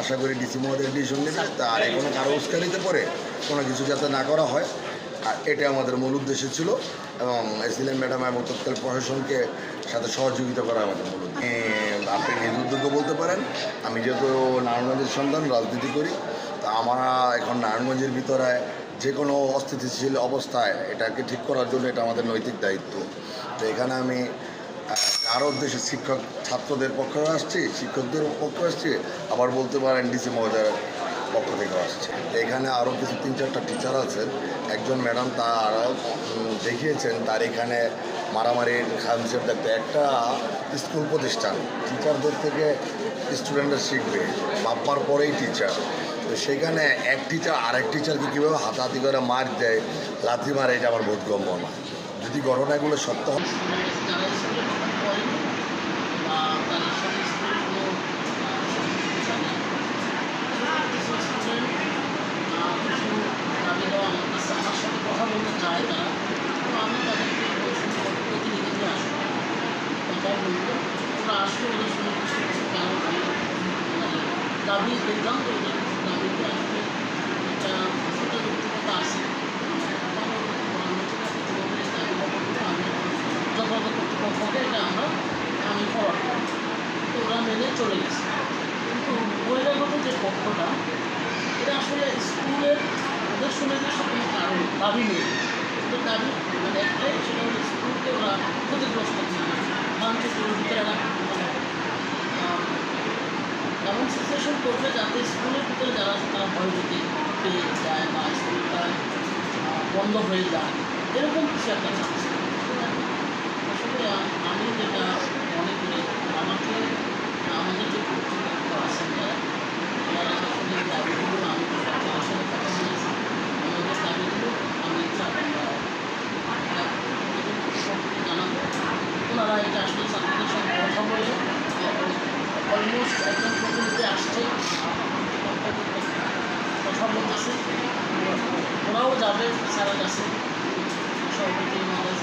আশা করি ডিসি মহোদয় ডিসিশন নেবে। আর এখনও কারও উস্কানিতে পরে কোনো কিছু যাতে না করা হয়। আর এটা আমাদের মূল উদ্দেশ্য ছিল। এবং এসিলেন ম্যাডাম এবং তৎকাল প্রশাসনকে সাথে সহযোগিতা করা আমাদের মূল। আপনি নিজ উদ্যোগে বলতে পারেন। আমি যেহেতু নারায়ণগঞ্জের সন্তান, রাজনীতি করি। তা আমরা এখন নারায়ণগঞ্জের ভিতরে যে কোনো অস্থিতিশীল অবস্থায় এটাকে ঠিক করার জন্য এটা আমাদের নৈতিক দায়িত্ব। তো এখানে আমি কারও উদ্দেশ্যে শিক্ষক ছাত্রদের পক্ষে আসছি, শিক্ষকদের পক্ষে আসছি, আবার বলতে পারেন ডিসি মহোদয়ের পক্ষ থেকে আসছে। এখানে আরও কিছু তিন চারটা টিচার আছেন। একজন ম্যাডাম তার দেখিয়েছেন তার এখানে মারামারির খামসের দেখতে। একটা স্কুল প্রতিষ্ঠান টিচারদের থেকে স্টুডেন্টরা শিখবে বাপ্পার পরেই টিচার তো সেখানে এক টিচার আরেক টিচারকে কীভাবে হাতাহাতি করে মার দেয়, লাথি মারে, এটা আমার বোধগম্য না। যদি ঘটনাগুলো সত্য হয় যারা স্কুলে ভ্রমণ করেন বা তাদের সাথে স্কুলের কোনো কিছু স্টুডেন্ট কিছু দাবি দেওয়া আমার কাছে আমার সাথে কথা বলতে চায় তারা তো আমি তাদেরকে বলছি যে প্রতিনিধি নিয়ে আসব কথা বলব সঙ্গে কিছু কেন মানে দাবি দেখলাম তো ওদের দাবিতে আসলে একটা ছোটো যুক্তিকতা আছে যথাযথ কর্তৃপক্ষকে এটা আমরা আমি তো ওরা মেনে চলে গেছে কিন্তু বহিরাগত যে পক্ষটা এটা আসলে স্কুলের ওদের শুনে যে কারণ দাবি নেই ওদের দাবি মানে একটাই সেটা হলো স্কুলকে ওরা ক্ষতিগ্রস্ত করছে। করে ভিতরে করবে যাতে স্কুলের ভিতরে যারা তারা ভয়ভীতি পেয়ে যায় বা স্কুলটা আহ, বন্ধ হয়ে যায় এরকম কিছু একটা আসলে আমি যেটা মনে করি আমাকে আমাদের যে কর্তৃপক্ষ আছেন যারা তারা আসলে এই দাবিগুলো আমি সরকারের সাথে কথা বলেছি আমাদের দাবিগুলো আমি চাপ- আহ, কর্তৃপক্ষকে জানাব ওনারা এটা আসলে ছাত্রদের সঙ্গে কথা বলে অলমোস্ট একজন প্রতিনিধি আসছে কথা বলতেছে যাবে স্যারের কাছে সভাপতি মহোদয়